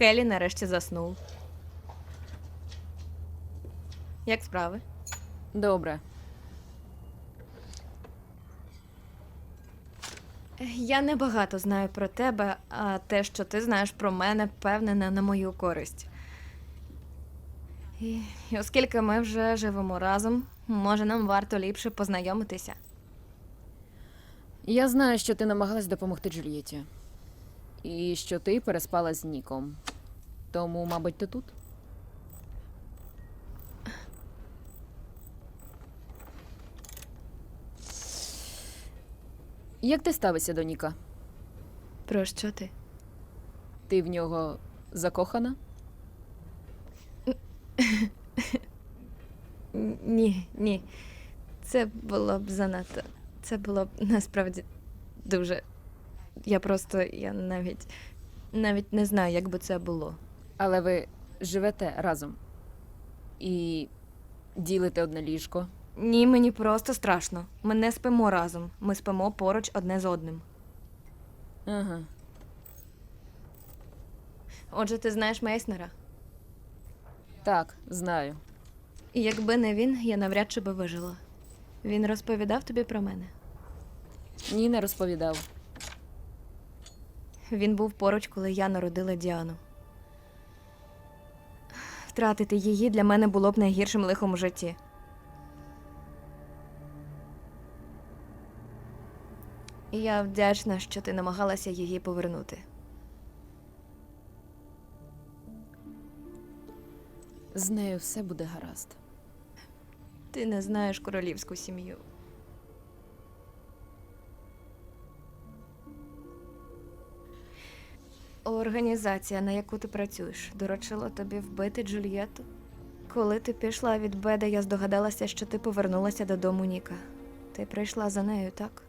Келі нарешті заснув. Як справи? Добре. Я небагато знаю про тебе, а те, що ти знаєш про мене, певне, не на мою користь. І, і оскільки ми вже живемо разом, може нам варто ліпше познайомитися. Я знаю, що ти намагалась допомогти Джульєті. І що ти переспала з Ніком. Тому, мабуть, ти тут? Як ти ставишся до Ніка? Про що ти? Ти в нього закохана? Ні, ні. Це було б занадто. Це було б насправді дуже. Я просто я навіть навіть не знаю, як би це було. Але ви живете разом і ділите одне ліжко. Ні, мені просто страшно. Ми не спимо разом. Ми спимо поруч одне з одним. Ага. Отже, ти знаєш Мейснера. Так, знаю. І якби не він, я навряд чи би вижила. Він розповідав тобі про мене. Ні, не розповідав. Він був поруч, коли я народила Діану. Втратити її для мене було б найгіршим лихом у житті. І я вдячна, що ти намагалася її повернути. З нею все буде гаразд. Ти не знаєш королівську сім'ю. Організація, на яку ти працюєш, доручила тобі вбити Джульєту. Коли ти пішла від Беда, я здогадалася, що ти повернулася додому Ніка. Ти прийшла за нею, так?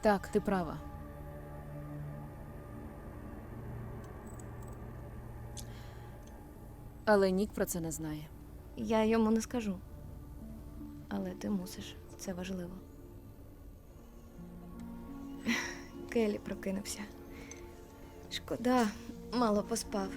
Так, ти права. Але Нік про це не знає. Я йому не скажу. Але ти мусиш, це важливо. Келі прокинувся. Шкода, мало поспав.